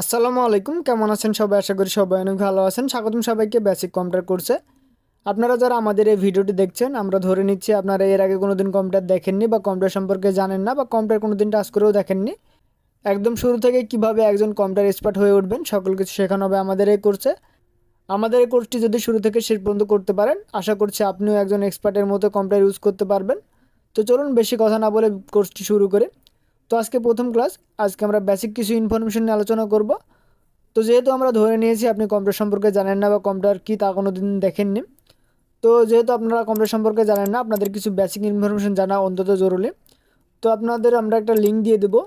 আসসালামু আলাইকুম, কেমন আছেন সবাই? আশা করি সবাই অনেক ভালো আছেন। স্বাগতম সবাইকে বেসিক কম্পিউটার কোর্সে আপনারা যারা আমাদের এই ভিডিওটি দেখছেন, আমরা ধরে নিচ্ছি আপনারা এর আগে কোনো দিন কম্পিউটার দেখেননি বা কম্পিউটার সম্পর্কে জানেন না বা কম্পিউটার কোনো দিন টাচ করেও দেখেননি। একদম শুরু থেকে কীভাবে একজন কম্পিউটার এক্সপার্ট হয়ে উঠবেন, সকল কিছু শেখানো হবে আমাদের এই কোর্সে আমাদের এই কোর্সটি যদি শুরু থেকে শেষ পর্যন্ত করতে পারেন, আশা করছি আপনিও একজন এক্সপার্টের মতো কম্পিউটার ইউজ করতে পারবেন। তো চলুন বেশি কথা না বলে কোর্সটি শুরু করে। তো আজকে প্রথম ক্লাস আজকে আমরা বেসিক কিছু ইনফরমেশন নিয়ে আলোচনা করব। তো যেহেতু আমরা ধরে নিয়েছি, আপনি কম্পিউটার সম্পর্কে জানেন না বা কম্পিউটার কী তা কোনো দিন দেখেননি। তো যেহেতু আপনারা কম্পিউটার সম্পর্কে জানেন না, আপনাদের কিছু বেসিক ইনফরমেশন জানা অন্তত জরুরি। তো আপনাদের আমরা একটা লিঙ্ক দিয়ে দেবো।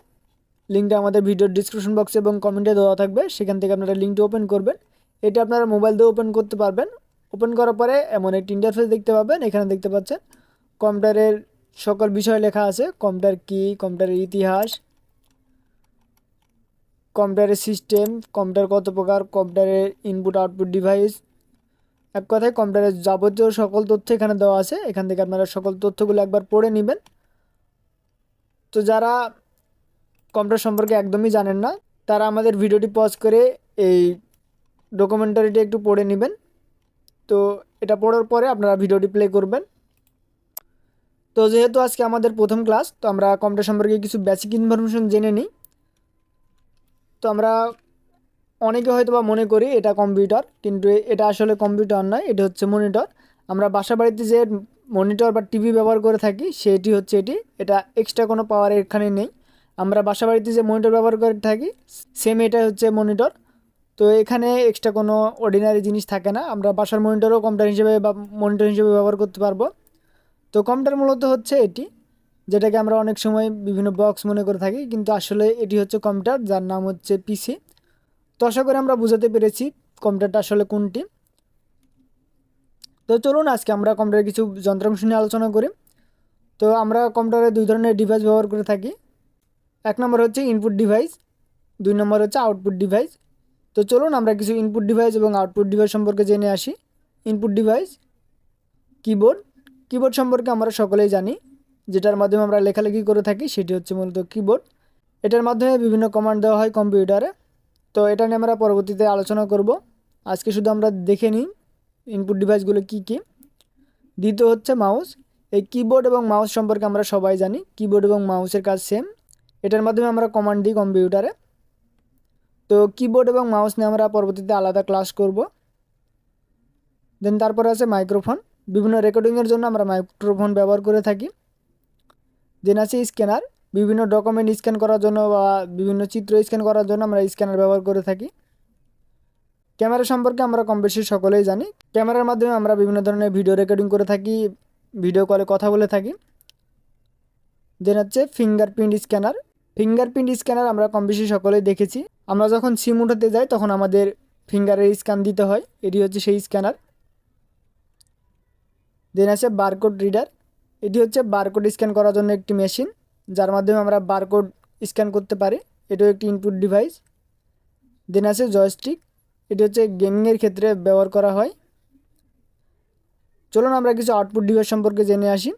লিঙ্কটা আমাদের ভিডিওর ডিসক্রিপশন বক্সে এবং কমেন্টে দেওয়া থাকবে। সেখান থেকে আপনারা লিঙ্কটি ওপেন করবেন। এটা আপনারা মোবাইল দিয়ে ওপেন করতে পারবেন। ওপেন করার পরে এমন একটি ইন্টারফেস দেখতে পাবেন। এখানে দেখতে পাচ্ছেন কম্পিউটারের সকল বিষয় লেখা আছে। কম্পিউটার কী, কম্পিউটারের ইতিহাস, কম্পিউটারের সিস্টেম, কম্পিউটার কত প্রকার, কম্পিউটারের ইনপুট আউটপুট ডিভাইস এক কথায় কম্পিউটারের যাবতীয় সকল তথ্য এখানে দেওয়া আছে। এখান থেকে আপনারা সকল তথ্যগুলো একবার পড়ে নেবেন। তো যারা কম্পিউটার সম্পর্কে একদমই জানেন না, তারা আমাদের ভিডিওটি পজ করে এই ডকুমেন্টারিটি একটু পড়ে নেবেন। তো এটা পড়ার পরে আপনারা ভিডিওটি প্লে করবেন। তো যেহেতু আজকে আমাদের প্রথম ক্লাস, তো আমরা কম্পিউটার সম্পর্কে কিছু বেসিক ইনফরমেশন জেনে নিই। তো আমরা অনেকে হয়তো বা মনে করি এটা কম্পিউটার কিন্তু এটা আসলে কম্পিউটার নয়, এটা হচ্ছে মনিটর আমরা বাসা বাড়িতে যে মনিটর বা টিভি ব্যবহার করে থাকি, সেটি হচ্ছে এটি, এটা এক্সট্রা কোনো পাওয়ার এখানে নেই। আমরা বাসা বাড়িতে যে মনিটর ব্যবহার করে থাকি সেম এটা হচ্ছে মনিটর তো এখানে এক্সট্রা কোনো অর্ডিনারি জিনিস থাকে না, আমরা বাসার মনিটরও কম্পিউটার হিসেবে বা মনিটর হিসেবে ব্যবহার করতে পারব। তো কম্পিউটার মূলত হচ্ছে এটি, যেটাকে আমরা অনেক সময় বিভিন্ন বক্স মনে করে থাকি, কিন্তু আসলে এটি হচ্ছে কম্পিউটার যার নাম হচ্ছে পিসি তো আশা করি আমরা বুঝাতে পেরেছি কম্পিউটারটা আসলে কোনটি। তো চলুন আজকে আমরা কম্পিউটারের কিছু যন্ত্রাংশ নিয়ে আলোচনা করি। তো আমরা কম্পিউটারে দুই ধরনের ডিভাইস ব্যবহার করে থাকি। এক নম্বর হচ্ছে ইনপুট ডিভাইস দুই নম্বর হচ্ছে আউটপুট ডিভাইস তো চলুন আমরা কিছু ইনপুট ডিভাইস এবং আউটপুট ডিভাইস সম্পর্কে জেনে আসি। ইনপুট ডিভাইস কিবোর্ড কিবোর্ড সম্পর্কে আমরা সকলেই জানি। যেটার মাধ্যমে আমরা লেখালেখি করে থাকি, সেটি হচ্ছে মূলত কিবোর্ড এটার মাধ্যমে বিভিন্ন কমান্ড দেওয়া হয় কম্পিউটারে তো এটা নিয়ে আমরা পরবর্তীতে আলোচনা করব। আজকে শুধু আমরা দেখে নিই ইনপুট ডিভাইসগুলো কি কি। দ্বিতীয় হচ্ছে মাউস এই কিবোর্ড এবং মাউস সম্পর্কে আমরা সবাই জানি। কিবোর্ড এবং মাউসের কাজ সেম এটার মাধ্যমে আমরা কমান্ড দিই কম্পিউটারে তো কিবোর্ড এবং মাউস নিয়ে আমরা পরবর্তীতে আলাদা ক্লাস করব। দেন তারপরে আছে মাইক্রোফোন বিভিন্ন রেকর্ডিংয়ের জন্য আমরা মাইক্রোফোন ব্যবহার করে থাকি। দেন আছে স্ক্যানার বিভিন্ন ডকুমেন্ট স্ক্যান করার জন্য বা বিভিন্ন চিত্র স্ক্যান করার জন্য আমরা স্ক্যানার ব্যবহার করে থাকি। ক্যামেরা সম্পর্কে আমরা কম বেশি সকলেই জানি। ক্যামেরার মাধ্যমে আমরা বিভিন্ন ধরনের ভিডিও রেকর্ডিং করে থাকি ভিডিও কলে কথা বলে থাকি। দেন হচ্ছে ফিঙ্গারপ্রিন্ট স্ক্যানার ফিঙ্গারপ্রিন্ট স্ক্যানার আমরা কম বেশি সকলেই দেখেছি। আমরা যখন সিম উঠাতে যাই, তখন আমাদের ফিঙ্গারের স্ক্যান দিতে হয়। এটি হচ্ছে সেই স্ক্যানার দেন আছে বারকোড রিডার এটি হচ্ছে বারকোড স্ক্যান করার জন্য একটি মেশিন যার মাধ্যমে আমরা বারকোড স্ক্যান করতে পারি। এটাও একটি ইনপুট ডিভাইস দেন আছে জয়স্টিক এটি হচ্ছে গেমিংয়ের ক্ষেত্রে ব্যবহার করা হয়। চলুন আমরা কিছু আউটপুট ডিভাইস সম্পর্কে জেনে আসি।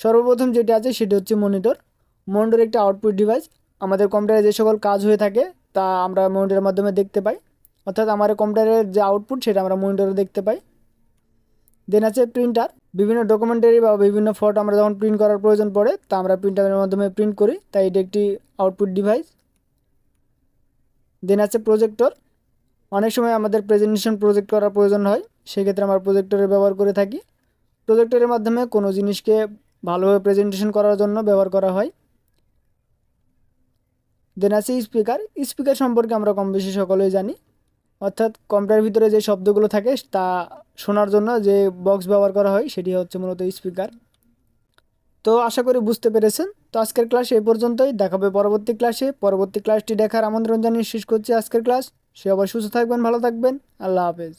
সর্বপ্রথম যেটি আছে সেটি হচ্ছে মনিটর মনিটর একটি আউটপুট ডিভাইস আমাদের কম্পিউটারে যে সকল কাজ হয়ে থাকে, তা আমরা মনিটরের মাধ্যমে দেখতে পাই। অর্থাৎ আমার কম্পিউটারের যে আউটপুট সেটা আমরা মনিটরে দেখতে পাই। দেন আছে প্রিন্টার বিভিন্ন ডকুমেন্টারি বা বিভিন্ন ফটো আমরা যখন প্রিন্ট করার প্রয়োজন পড়ে, তা আমরা প্রিন্টারের মাধ্যমে প্রিন্ট করি। তাই এটি একটি আউটপুট ডিভাইস দেন আছে প্রজেক্টর অনেক সময় আমাদের প্রেজেন্টেশন প্রজেক্ট করার প্রয়োজন হয়, সেক্ষেত্রে আমরা প্রজেক্টরের ব্যবহার করে থাকি। প্রজেক্টরের মাধ্যমে কোনো জিনিসকে ভালোভাবে প্রেজেন্টেশন করার জন্য ব্যবহার করা হয়। দেন আছে স্পিকার স্পিকার সম্পর্কে আমরা কম বেশি সকলেই জানি। অর্থাৎ কম্পিউটারের ভিতরে যে শব্দগুলো থাকে, তা শোনার জন্য যে বক্স ব্যবহার করা হয়, সেটি হচ্ছে মূলত স্পিকার। তো আশা করি বুঝতে পেরেছেন। তো আজকের ক্লাস এই পর্যন্তই। দেখাবে পরবর্তী ক্লাসে। পরবর্তী ক্লাসটি দেখার আমন্ত্রণ জানিয়ে শেষ করছি আজকের ক্লাস। সে আবার সুস্থ থাকবেন, ভালো থাকবেন। আল্লাহ হাফেজ।